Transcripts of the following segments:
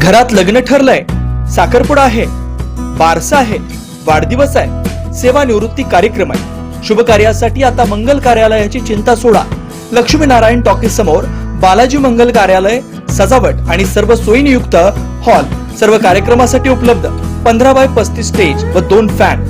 घरात लग्न ठरलंय. साखरपुडा आहे बारसा आहे वाढदिवस आहे सेवानिवृत्ती कार्यक्रम आहे. शुभ कार्यासाठी आता मंगल कार्यालयाची चिंता सोडा. लक्ष्मीनारायण टॉकीज समोर बालाजी मंगल कार्यालय सजावट आणि सर्व सोयीनियुक्त हॉल सर्व कार्यक्रमासाठी उपलब्ध. पंधरा बाय पस्तीस स्टेज व दोन फॅन.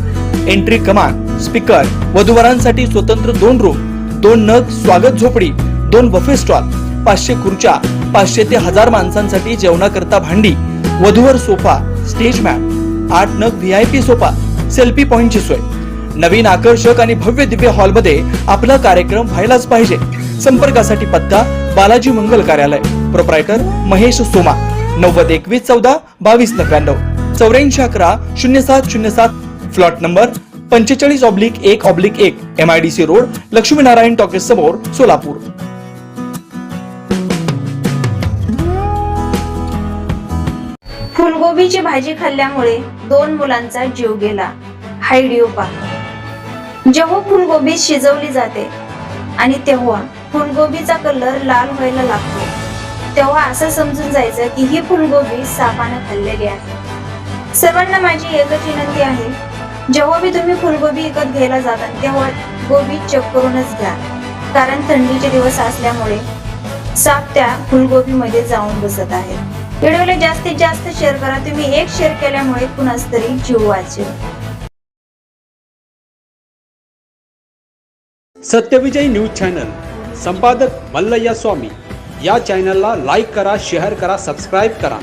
एंट्री कमान स्पीकर वधूवरांसाठी स्वतंत्र दोन रूम दोन नग स्वागत झोपडी दोन बफे स्टॉल. पाचशे खुर्च्या पाचशे ते हजार माणसांसाठी जेवणाकरता भांडी वधूवर सोफा स्टेज मॅट आठ नग V I P sofa selfie पॉइंटची सोय. नवीन आकर्षक आणि भव्य दिव्य हॉलमध्ये आपला कार्यक्रम व्हायलाच पाहिजे. संपर्कासाठी पत्ता बालाजी मंगल कार्यालय. प्रोप्रायटर महेश सोमा. नव्वद एकवीस चौदा बावीस नव्याण्णव. चौऱ्याऐंशी अकरा शून्य सात शून्य सात. फ्लॉट नंबर पंचेचाळीस ऑब्लिक एक ऑब्लिक एक. M I D C road Laxminarayan talkies समोर सोलापूर. फुलगोबीची भाजी खाल्ल्यामुळे दोन मुलांचा जीव गेला. हायडिओ पहा. जेव्हा फुलगोबी शिजवली जाते आणि तेव्हा फुलगोबीचा कलर लाल व्हायला लागतो तेव्हा असं समजून जायचं की ही फुलगोबी सापानं खाल्लेली आहे. सर्वांना माझी एकच विनंती आहे जेव्हा मी तुम्ही फुलगोबी विकत घ्यायला जाता तेव्हा गोबी चेक करूनच घ्या. कारण थंडीचे दिवस असल्यामुळे साप त्या फुलगोबीमध्ये जाऊन बसत आहेत व्हिडिओला जास्तीत जास्त शेअर करा. तुम्ही एक शेअर केल्यामुळे कुणाच तरी जीव वाचेल. Satyavijay news channel. संपादक मल्लय्या स्वामी. या चॅनलला लाईक करा शेअर करा सबस्क्राईब करा.